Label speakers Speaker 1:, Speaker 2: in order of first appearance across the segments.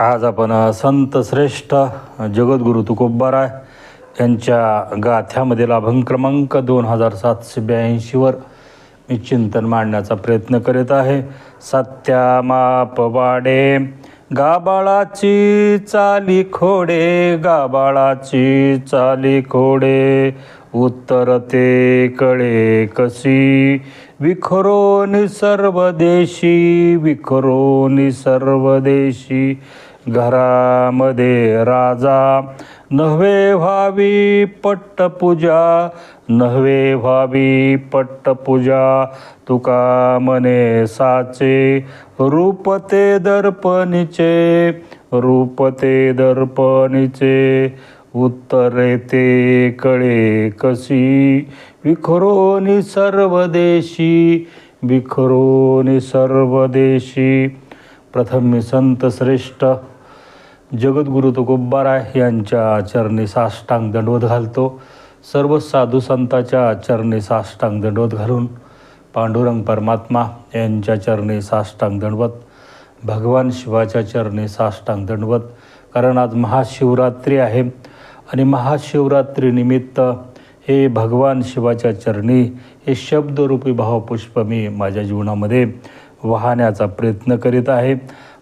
Speaker 1: आज आपण संत श्रेष्ठ जगद्गुरु तुकोबाराय यांच्या गाथ्यामधील अभंग क्रमांक दोन हजार सातशे ब्याऐंशीवर मी चिंतन मांडण्याचा प्रयत्न करीत आहे. सत्यामापवाडे गाबाळाची चाली खोडे गाबाळाची चाली खोडे उत्तर ते कळे कशी? विखरोनी सर्व देशी विखरोनी सर्व देशी घरामध्ये राजा नव्हे व्हावी पट्टपूजा नव्हे व्हावी पट्टपूजा तुका मने साचे रूप ते दर्पणीचे रूप ते दर्पणीचे उत्तरे ते कळे कशी विखरोनी सर्व देशी विखरोनी सर्व देशी प्रथम संत श्रेष्ठ जगद्गुरु तुकोब्बाराय यांच्या चरणी साष्टांग दंडवत घालतो. सर्व साधू संताच्या चरणी साष्टांग दंडवत घालून पांडुरंग परमात्मा यांच्या चरणी साष्टांग दंडवत भगवान शिवाच्या चरणी साष्टांग दंडवत. कारण आज महाशिवरात्री आहे आणि महाशिवरात्रीनिमित्त हे भगवान शिवाच्या चरणी हे शब्दरूपी भावपुष्प मी माझ्या जीवनामध्ये वाहण्याचा प्रयत्न करीत आहे.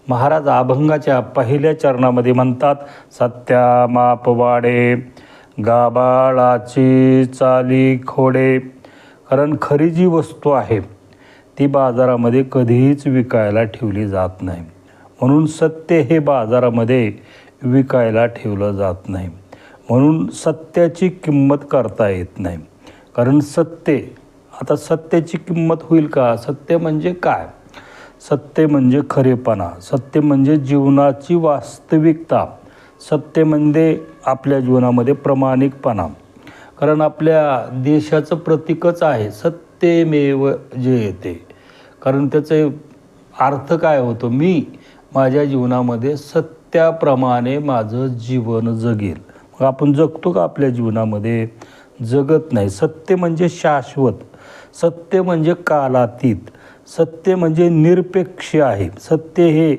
Speaker 1: महाराज अभंगाच्या पहिल्या चरणामध्ये म्हणतात सत्या मापवाडे गाबाळाची चाली खोडे. कारण खरी जी वस्तू आहे ती बाजारामध्ये कधीच विकायला ठेवली जात नाही. म्हणून सत्य हे बाजारामध्ये विकायला ठेवलं जात नाही. म्हणून सत्याची किंमत करता येत नाही. कारण सत्य आता सत्याची किंमत होईल का? सत्य म्हणजे काय? सत्य म्हणजे खरेपणा. सत्य म्हणजे जीवनाची वास्तविकता. सत्य म्हणजे आपल्या जीवनामध्ये प्रामाणिकपणा. कारण आपल्या देशाचं प्रतीकच आहे सत्यमेव जे येते. कारण त्याचे अर्थ काय होतो? मी माझ्या जीवनामध्ये सत्याप्रमाणे माझं जीवन जगेल. मग आपण जगतो का आपल्या जीवनामध्ये? जगत नाही. सत्य म्हणजे शाश्वत. सत्य म्हणजे कालातीत. सत्य म्हणजे निरपेक्ष आहे. सत्य हे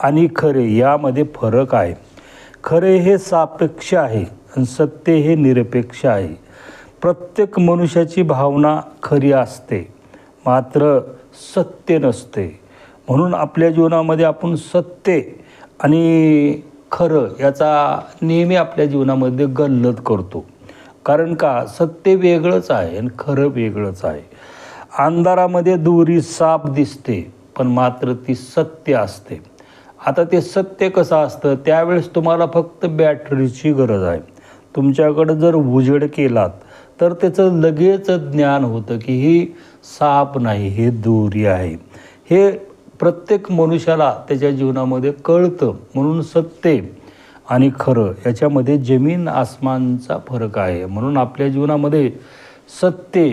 Speaker 1: आणि खरे यामध्ये फरक आहे. खरे हे सापेक्ष आहे आणि सत्य हे निरपेक्ष आहे. प्रत्येक मनुष्याची भावना खरी असते मात्र सत्य नसते. म्हणून आपल्या जीवनामध्ये आपण सत्य आणि खरं याचा नेहमी आपल्या जीवनामध्ये गल्लत करतो. कारण का? सत्य वेगळंच आहे आणि खरं वेगळंच आहे. अंधारामध्ये दुरी साप दिसते पण मात्र ती सत्य असते. आता ते सत्य कसं असतं? त्यावेळेस तुम्हाला फक्त बॅटरीची गरज आहे. तुमच्याकडं जर उजेड केलात तर त्याचं लगेच ज्ञान होतं की ही साप नाही हे दोरी आहे. हे प्रत्येक मनुष्याला त्याच्या जीवनामध्ये कळतं म्हणून सत्य आणि खरं याच्यामध्ये जमीन आसमानचा फरक आहे. म्हणून आपल्या जीवनामध्ये सत्य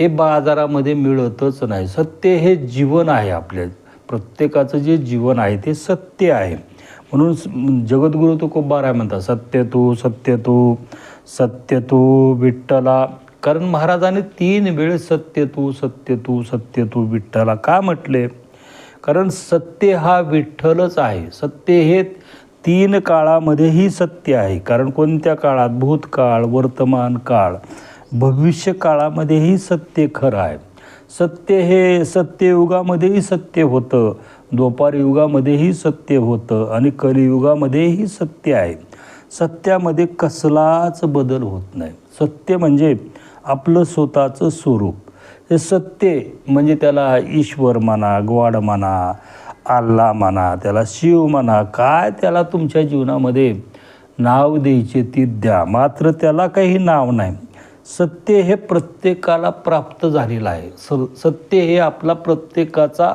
Speaker 1: हे बाजारामध्ये मिळतच नाही. सत्य हे जीवन आहे आपल्या. प्रत्येकाचं जे जीवन आहे ते सत्य आहे. म्हणून स- जगद्गुरु तुकोबार आहे म्हणतात. सत्य तो सत्य तो सत्य तो विठ्ठला. कारण महाराजाने तीन वेळ सत्य तू सत्य तू सत्य तू विठ्ठला का म्हटले? कारण सत्य हा विठ्ठलच आहे. सत्य हे तीन काळामध्येही सत्य आहे. कारण कोणत्या काळात? भूतकाळ वर्तमान काळ. भविष्य काळामध्येही सत्य खरं आहे. सत्य हे सत्ययुगामध्येही सत्य होतं. द्वापार युगामध्येही सत्य होतं आणि कलियुगामध्येही सत्य आहे. सत्यामध्ये कसलाच बदल होत नाही. सत्य म्हणजे आपलं स्वतःचं स्वरूप. हे सत्य म्हणजे त्याला ईश्वर म्हणा ग्वाड म्हणा आल्ला म्हणा त्याला शिव म्हणा काय त्याला तुमच्या जीवनामध्ये नाव द्यायचे ती द्या. मात्र त्याला काही नाव नाही. सत्य हे प्रत्येकाला प्राप्त झालेलं आहे. स सत्य हे आपला प्रत्येकाचा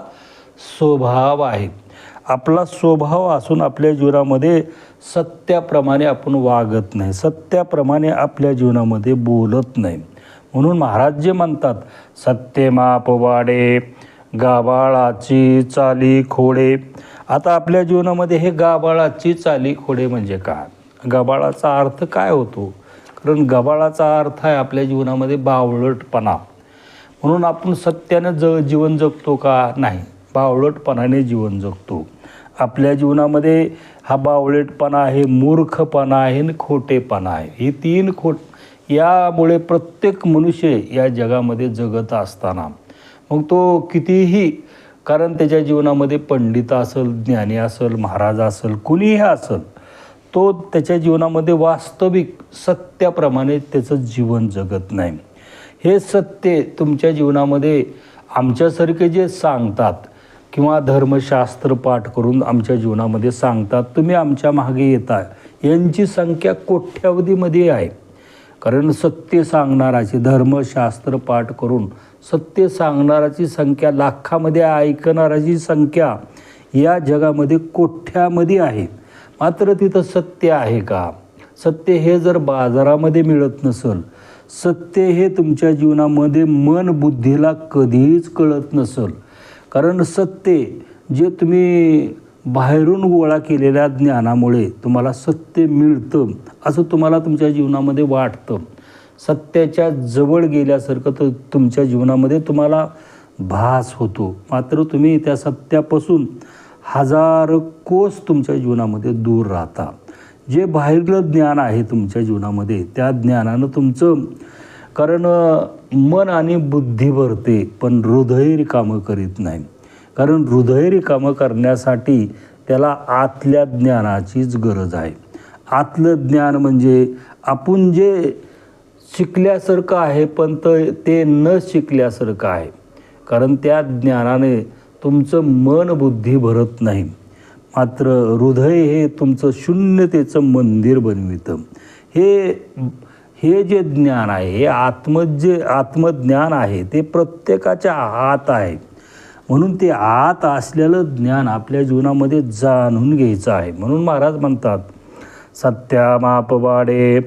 Speaker 1: स्वभाव आहे. आपला स्वभाव असून आपल्या जीवनामध्ये सत्याप्रमाणे आपण वागत नाही. सत्याप्रमाणे आपल्या जीवनामध्ये बोलत नाही. म्हणून महाराज जे म्हणतात सत्यमापवाडे गाबाळाची चाली खोडे. आता आपल्या जीवनामध्ये हे गाबाळाची चाली खोडे म्हणजे काय? गाबाळाचा अर्थ काय होतो? कारण गबाळाचा अर्थ आहे आपल्या जीवनामध्ये बावळटपणा. म्हणून आपण सत्यानं ज जीवन जगतो का? नाही. बावळटपणाने जीवन जगतो. आपल्या जीवनामध्ये हा बावळेटपणा आहे मूर्खपणा आहे आणि खोटेपणा आहे. हे तीन खोट यामुळे प्रत्येक मनुष्य या जगामध्ये जगत असताना. मग तो कितीही कारण त्याच्या जीवनामध्ये पंडित असेल ज्ञानी असेल महाराज असेल कुणीही असेल तो त्याच्या जीवनामध्ये वास्तविक सत्याप्रमाणे त्याचं जीवन जगत नाही. हे सत्य तुमच्या जीवनामध्ये आमच्यासारखे जे सांगतात किंवा धर्मशास्त्र पाठ करून आमच्या जीवनामध्ये सांगतात तुम्ही आमच्या मागे येता यांची संख्या कोट्यावधीमध्ये आहे. कारण सत्य सांगणाराची धर्मशास्त्र पाठ करून सत्य सांगणाराची संख्या लाखामध्ये ऐकणाराची संख्या या जगामध्ये कोठ्यामध्ये आहे. मात्र तिथं सत्य आहे का? सत्य हे जर बाजारामध्ये मिळत नसेल सत्य हे तुमच्या जीवनामध्ये मन बुद्धीला कधीच कळत नसेल. कारण सत्य जे तुम्ही बाहेरून गोळा केलेल्या ज्ञानामुळे तुम्हाला सत्य मिळतं असं तुम्हाला तुमच्या जीवनामध्ये वाटतं. सत्याच्या जवळ गेल्यासारखं तर तुमच्या जीवनामध्ये तुम्हाला भास होतो. मात्र तुम्ही त्या सत्यापासून हजार कोस तुमच्या जीवनामध्ये दूर राहता. जे बाहेरलं ज्ञान आहे तुमच्या जीवनामध्ये त्या ज्ञानानं तुमचं कारण मन आणि बुद्धी भरते पण हृदय रिकामं करीत नाही. कारण हृदय रिकामं करण्यासाठी त्याला आतल्या ज्ञानाचीच गरज आहे. आतलं ज्ञान म्हणजे आपण जे शिकल्यासारखं आहे पण ते न शिकल्यासारखं आहे. कारण त्या ज्ञानाने तुमचं मन बुद्धी भरत नाही. मात्र हृदय हे तुमचं शून्यतेचं मंदिर बनवितं. हे हे जे ज्ञान आहे हे आत्म जे आत्मज्ञान आहे ते प्रत्येकाच्या आत आहे. म्हणून ते आत असलेलं ज्ञान आपल्या जीवनामध्ये जाणून घ्यायचं आहे. म्हणून महाराज म्हणतात सत्यामापवाडे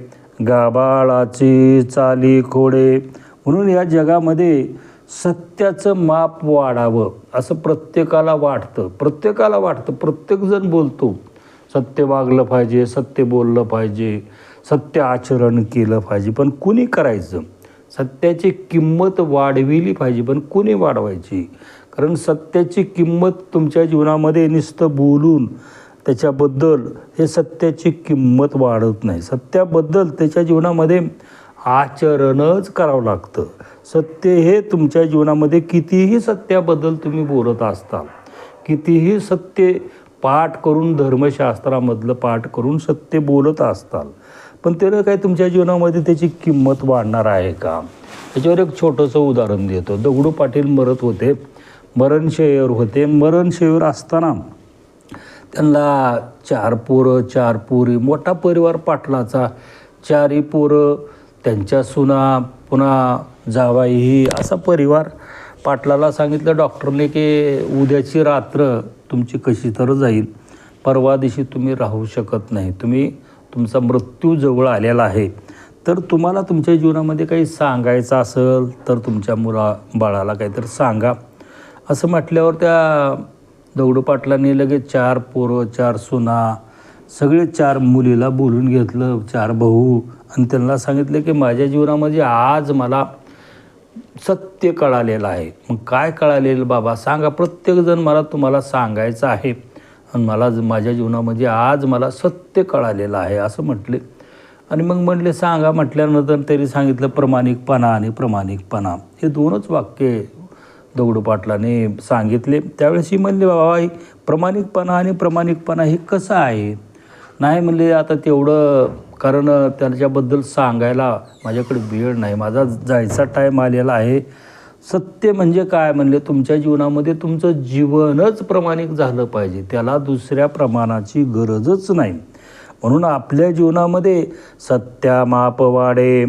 Speaker 1: गाबाळाची चाली खोडे. म्हणून या जगामध्ये सत्याचं माप वाढावं असं प्रत्येकाला वाटतं. प्रत्येकाला वाटतं. प्रत्येकजण बोलतो सत्य वागलं पाहिजे सत्य बोललं पाहिजे सत्य आचरण केलं पाहिजे. पण कुणी करायचं? सत्याची किंमत वाढविली पाहिजे पण कुणी वाढवायची? कारण सत्याची किंमत तुमच्या जीवनामध्ये नुसतं बोलून त्याच्याबद्दल हे सत्याची किंमत वाढत नाही. सत्याबद्दल त्याच्या जीवनामध्ये आचरणच करावं लागतं. सत्य हे तुमच्या जीवनामध्ये कितीही सत्याबद्दल तुम्ही बोलत असता कितीही सत्य पाठ करून धर्मशास्त्रामधलं पाठ करून सत्य बोलत असताल पण त्यानं काय तुमच्या जीवनामध्ये त्याची किंमत वाढणार आहे का? त्याच्यावर एक छोटंसं उदाहरण देतो. दगडू पाटील मरत होते मरणशय्यावर होते. मरणशय्यावर असताना त्यांना चार पोरं चार पोरी मोठा परिवार पाटलाचा चारही पोरं त्यांच्या सुना पुन्हा जावाई असा परिवार पाटलाला सांगितलं डॉक्टरने की उद्याची रात्र तुमची कशी तर जाईल. परवा दिवशी तुम्ही राहू शकत नाही. तुम्ही तुमचा मृत्यू जवळ आलेला आहे. तर तुम्हाला तुमच्या जीवनामध्ये काही सांगायचं असेल तर तुमच्या मुला बाळाला काहीतरी सांगा. असं म्हटल्यावर त्या दगडू पाटलांनी लगेच चार पोरं चार सुना सगळे चार मुलीला बोलून घेतलं चार भाऊ. आणि त्यांना सांगितलं की माझ्या जीवनामध्ये आज मला सत्य कळालेलं आहे. मग काय कळालेलं बाबा? सांगा. प्रत्येकजण मला तुम्हाला सांगायचं आहे. आणि मला माझ्या जीवनामध्ये आज मला सत्य कळालेलं आहे असं म्हटले. आणि मग म्हटले सांगा. म्हटल्यानंतर तरी सांगितलं प्रामाणिकपणा आणि प्रामाणिकपणा. हे दोनच वाक्य दगडू पाटलाने सांगितले. त्यावेळेस ही म्हणले बाबा ही प्रामाणिकपणा आणि प्रामाणिकपणा हे कसं आहे? नाही म्हणले आता तेवढं कारण त्याच्याबद्दल सांगायला माझ्याकडे वेळ नाही. माझा जायचा टाईम आलेला आहे. सत्य म्हणजे काय म्हणले तुमच्या जीवनामध्ये तुमचं जीवनच प्रमाणिक झालं पाहिजे. त्याला दुसऱ्या प्रमाणाची गरजच नाही. म्हणून आपल्या जीवनामध्ये सत्या मापवाडे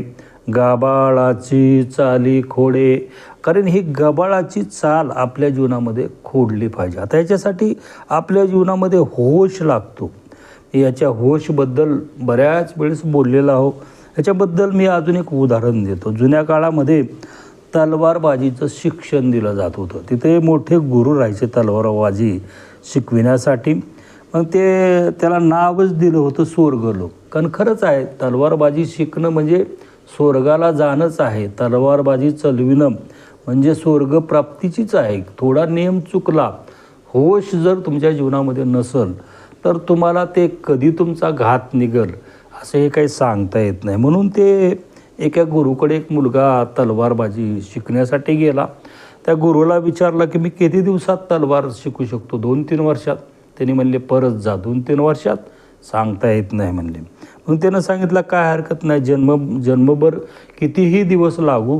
Speaker 1: गाबाळाची चाली खोडे कारण ही गबाळाची चाल आपल्या जीवनामध्ये खोडली पाहिजे. आता याच्यासाठी आपल्या जीवनामध्ये होश लागतो. याच्या होशबद्दल बऱ्याच वेळेस बोललेलो आहो याच्याबद्दल मी अजून एक उदाहरण देतो. जुन्या काळामध्ये तलवारबाजीचं शिक्षण दिलं जात होतं. तिथे मोठे गुरु राहायचे तलवारबाजी शिकविण्यासाठी. मग ते त्याला नावच दिलं होतं स्वर्गलोक कारण खरंच आहे तलवारबाजी शिकणं म्हणजे स्वर्गाला जाणंच आहे. तलवारबाजी चलविणं म्हणजे स्वर्गप्राप्तीचीच आहे. थोडा नियम चुकला होश जर तुमच्या जीवनामध्ये नसल तर तुम्हाला ते कधी तुमचा घात निघल असं हे काही सांगता येत नाही. म्हणून ते एका गुरुकडे एक मुलगा तलवारबाजी शिकण्यासाठी गेला. त्या गुरुला विचारला की मी किती दिवसात तलवार शिकू शकतो? दोन तीन वर्षात. त्यांनी म्हणले परत जा दोन तीन वर्षात. सांगता येत नाही म्हणले. मग त्यानं सांगितलं काय हरकत नाही जन्म जन्मभर कितीही दिवस लागू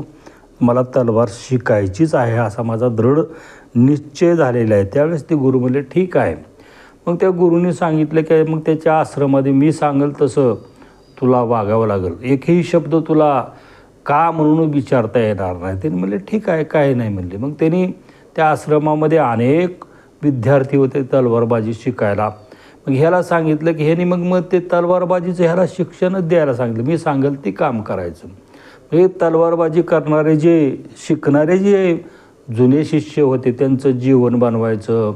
Speaker 1: मला तलवार शिकायचीच आहे असा माझा दृढ निश्चय झालेला आहे. त्यावेळेस ते गुरु म्हणले ठीक आहे. मग त्या गुरुने सांगितलं की मग त्याच्या आश्रमामध्ये मी सांगेल तसं तुला वागावं लागेल. एकही शब्द तुला का म्हणून विचारता येणार नाही? त्यांनी म्हणले ठीक आहे काय नाही म्हणले. मग त्यांनी त्या आश्रमामध्ये अनेक विद्यार्थी होते तलवारबाजी शिकायला. मग ह्याला सांगितलं की ह्यानी मग मग ते तलवारबाजीचं ह्याला शिक्षणच द्यायला सांगितलं. मी सांगेल ते काम करायचं. हे तलवारबाजी करणारे जे शिकणारे जे जुने शिष्य होते त्यांचं जीवन बनवायचं.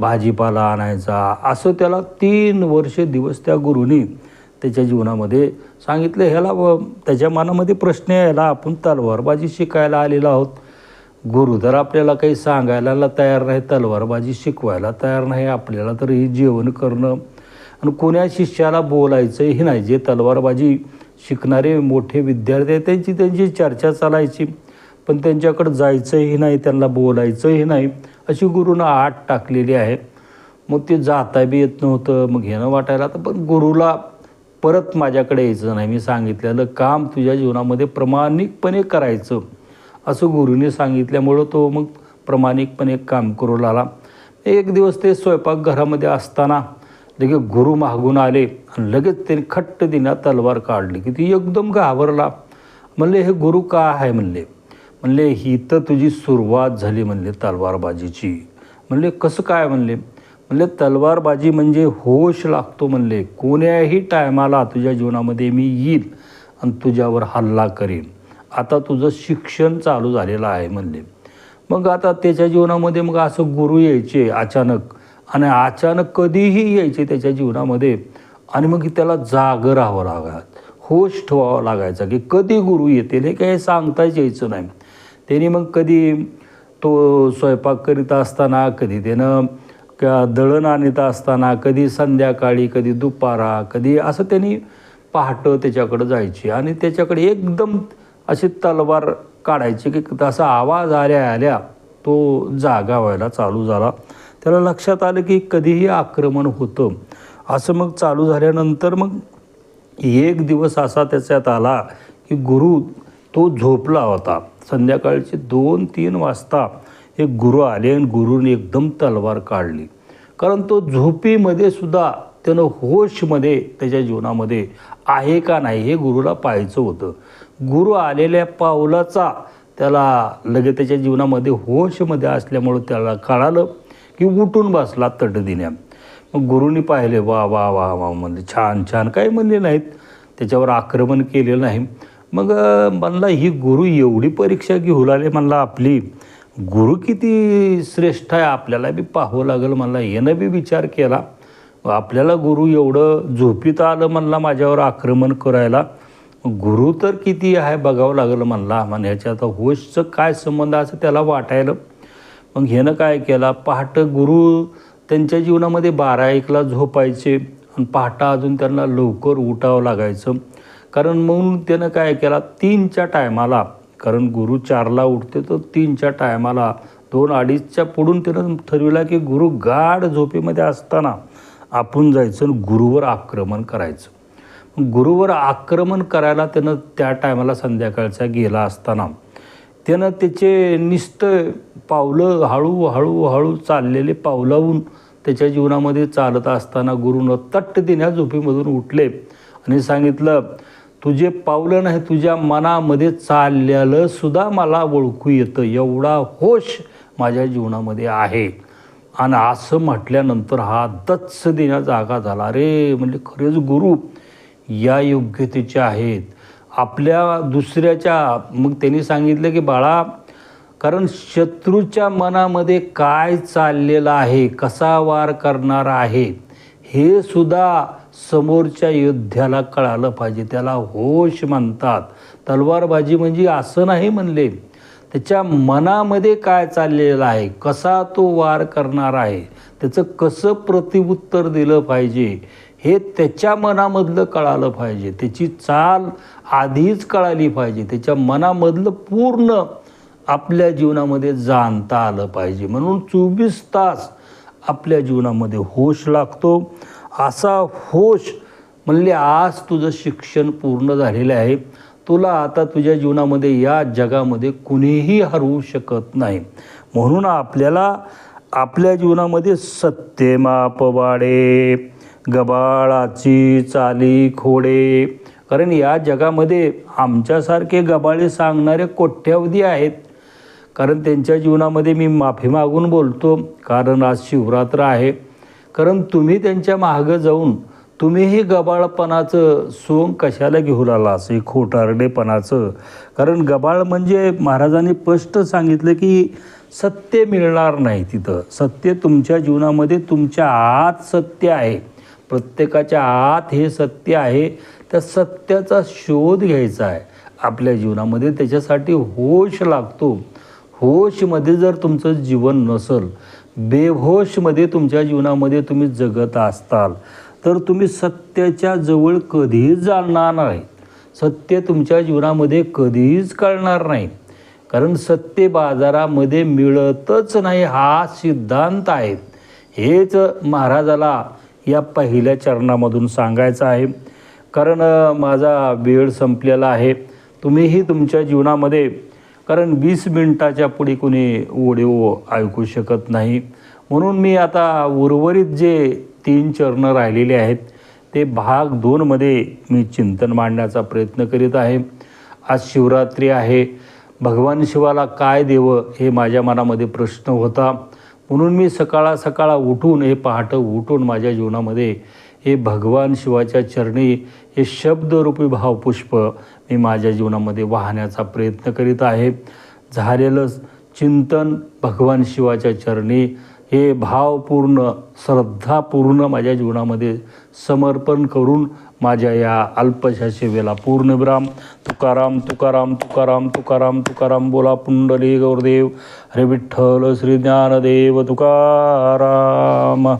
Speaker 1: भाजीपाला आणायचा. असं त्याला तीन वर्ष दिवस त्या गुरुनी त्याच्या जीवनामध्ये सांगितलं. ह्याला त्याच्या मनामध्ये प्रश्न यायला आपण तलवारबाजी शिकायला आलेलो आहोत. गुरु तर आपल्याला काही सांगायला तयार नाही तलवारबाजी शिकवायला तयार नाही आपल्याला तर हे जेवण करणं आणि कोण्या शिष्याला बोलायचं हे नाही. जे तलवारबाजी शिकणारे मोठे विद्यार्थी आहेत त्यांची त्यांची चर्चा चालायची. पण त्यांच्याकडं जायचंही नाही त्यांना बोलायचंही नाही. अशी गुरुनं आठ टाकलेली आहे. मग ते जाता बी येत नव्हतं मग घेणं वाटायला तर पण गुरुला परत माझ्याकडे यायचं नाही. मी सांगितलेलं काम तुझ्या जीवनामध्ये प्रामाणिकपणे करायचं. असं गुरुने सांगितल्यामुळं तो मग प्रामाणिकपणे काम करू लागला. एक दिवस ते स्वयंपाकघरामध्ये असताना लगेच गुरु मागून आले आणि लगेच त्यांनी खट्ट दिना तलवार काढली की ती एकदम घाबरला. म्हणले हे गुरु का आहे? म्हणले. म्हणले ही तर तुझी सुरुवात झाली म्हणले तलवारबाजीची. म्हणले कसं काय? म्हणले. म्हणले तलवारबाजी म्हणजे होश लागतो म्हणले. कोण्याही टायमाला तुझ्या जीवनामध्ये मी येईल आणि तुझ्यावर हल्ला करेन. आता तुझं शिक्षण चालू झालेलं आहे म्हणले. मग आता त्याच्या जीवनामध्ये मग असं गुरु यायचे अचानक आणि अचानक कधीही यायचे त्याच्या जीवनामध्ये आणि मग त्याला जाग राहावं लागत होश ठेवावा लागायचा की कधी गुरु येतील हे काही सांगताच यायचं नाही. त्यांनी मग कधी तो स्वयंपाक करीत असताना कधी त्यानं का दळण आणत असताना कधी संध्याकाळी कधी दुपारा कधी असं त्यांनी पहाटं त्याच्याकडं जायची. आणि त्याच्याकडे एकदम अशी तलवार काढायची की तसा आवाज आल्या आल्या तो जागा व्हायला चालू झाला. त्याला लक्षात आलं की कधीही आक्रमण होतं. असं मग चालू झाल्यानंतर मग एक दिवस असा त्याच्यात आला की गुरु तो झोपला होता. संध्याकाळचे दोन तीन वाजता एक गुरु आले आणि गुरुने एकदम तलवार काढली. कारण तो झोपीमध्ये सुद्धा त्यानं होशमध्ये त्याच्या जीवनामध्ये आहे का नाही हे गुरुला पाहायचं होतं. गुरु आलेल्या पावलाचा त्याला लगे त्याच्या जीवनामध्ये होशमध्ये असल्यामुळं त्याला कळालं की उठून बसला तटदिन्या. मग गुरुनी पाहिले वा वा वा वा म्हणले छान छान. काही म्हणले नाहीत. त्याच्यावर आक्रमण केलेलं नाही. मग म्हणला ही गुरु एवढी परीक्षा घेऊ लागले म्हणला आपली गुरु किती श्रेष्ठ आहे आपल्याला बी पाहावं लागेल म्हणला यानं बी विचार केला. आपल्याला गुरु एवढं झोपीत आलं म्हणला माझ्यावर आक्रमण करायला. गुरु तर किती आहे बघावं लागलं म्हणला म्हण ह्याच्या आता होशचं काय संबंध असं त्याला वाटायलं. मग ह्यानं काय केला पहाटं गुरु त्यांच्या जीवनामध्ये बारा एकला झोपायचे आणि पहाटा अजून त्यांना लवकर उठावं लागायचं. कारण म्हणून त्यानं काय केला? तीनच्या टायमाला कारण गुरु चारला उठते तर तीनच्या टायमाला दोन अडीचच्या पुढून त्यानं ठरविला की गुरु गाढ झोपेमध्ये असताना आपण जायचं आणि गुरुवर आक्रमण करायचं. गुरुवर आक्रमण करायला त्यानं त्या टायमाला संध्याकाळचा गेला असताना त्यानं त्याचे निस्त पावलं हळू हळू हळू चाललेले पावलावून त्याच्या जीवनामध्ये चालत असताना गुरुनं तट्ट दिन्या झोपेमधून उठले आणि सांगितलं तुझे पावलं नाही तुझ्या मनामध्ये चाललेलं सुद्धा मला ओळखू येतं. एवढा होश माझ्या जीवनामध्ये आहे. आणि असं म्हटल्यानंतर हा दत्स देण्या जागा झाला. अरे म्हणजे खरेच गुरु या योग्यतेचे आहेत. आपल्या दुसऱ्याच्या मग त्यांनी सांगितलं की बाळा कारण शत्रूच्या मनामध्ये काय चाललेलं आहे? कसा वार करणार आहे? हे सुद्धा समोरच्या योद्ध्याला कळालं पाहिजे. त्याला होश म्हणतात. तलवारबाजी म्हणजे असं नाही म्हणले. त्याच्या मनामध्ये काय चाललेलं आहे? कसा तो वार करणार आहे? त्याचं कसं प्रतिउत्तर दिलं पाहिजे? हे त्याच्या मनामधलं कळालं पाहिजे. त्याची चाल आधीच कळाली पाहिजे. त्याच्या मनामधलं पूर्ण आपल्या जीवनामध्ये जाणता आलं पाहिजे. म्हणून चोवीस तास आपल्या जीवनामध्ये होश लागतो. असा होश म्हणले आज तुझं शिक्षण पूर्ण झालेलं आहे. तुला आता तुझ्या जीवनामध्ये या जगामध्ये कुणीही हरवू शकत नाही. म्हणून आपल्याला आपल्या जीवनामध्ये सत्यमापवाडे गबाळाची चाली खोडे. कारण या जगामध्ये आमच्यासारखे गबाळे सांगणारे कोट्यावधी आहेत. कारण त्यांच्या जीवनामध्ये मी माफी मागून बोलतो कारण आज शिवरात्र आहे. कारण तुम्ही त्यांच्या मागं जाऊन तुम्हीही गबाळपणाचं सोंग कशाला घेऊन आला असं खोटारडेपणाचं. कारण गबाळ म्हणजे महाराजांनी स्पष्ट सांगितलं की सत्य मिळणार नाही तिथं. सत्य तुमच्या जीवनामध्ये तुमच्या आत सत्य आहे. प्रत्येकाच्या आत हे सत्य आहे. त्या सत्याचा शोध घ्यायचा आहे. आपल्या जीवनामध्ये त्याच्यासाठी होश लागतो. होशमध्ये जर तुमचं जीवन नसल बेहोशमध्ये तुमच्या जीवनामध्ये तुम्ही जगत असताल तर तुम्ही सत्याच्या जवळ कधीच जाणार नाही सत्य तुमच्या जीवनामध्ये कधीच कळणार नाही. कारण सत्य बाजारामध्ये मिळतच नाही हा सिद्धांत आहे. हेच महाराजाला या पहिल्या चरणामधून सांगायचं आहे. कारण माझा वेळ संपलेला आहे. तुम्हीही तुमच्या जीवनामध्ये कारण वीस मिनटाच्या पुढे कोणी ओडिओ ऐकू शकत नाही. म्हणून मी आता उर्वरित जे तीन चरणं राहिलेले आहेत ते भाग दोनमध्ये मी चिंतन मांडण्याचा प्रयत्न करीत आहे. आज शिवरात्री आहे. भगवान शिवाला काय देवं हे माझ्या मनामध्ये प्रश्न होता. म्हणून मी सकाळा सकाळा उठून हे पहाटं उठून माझ्या जीवनामध्ये हे भगवान शिवाच्या चरणी हे शब्दरूपी भावपुष्प मी माझ्या जीवनामध्ये वाहण्याचा प्रयत्न करीत आहे. झालेलं चिंतन भगवान शिवाच्या चरणी हे भावपूर्ण श्रद्धापूर्ण माझ्या जीवनामध्ये समर्पण करून माझ्या या अल्पशा सेवेला पूर्णविराम तुकाराम तुकाराम तुकाराम तुकाराम तुकाराम बोला पुंडली गौरदेव. हरे विठ्ठल श्री ज्ञानदेव तुकाराम.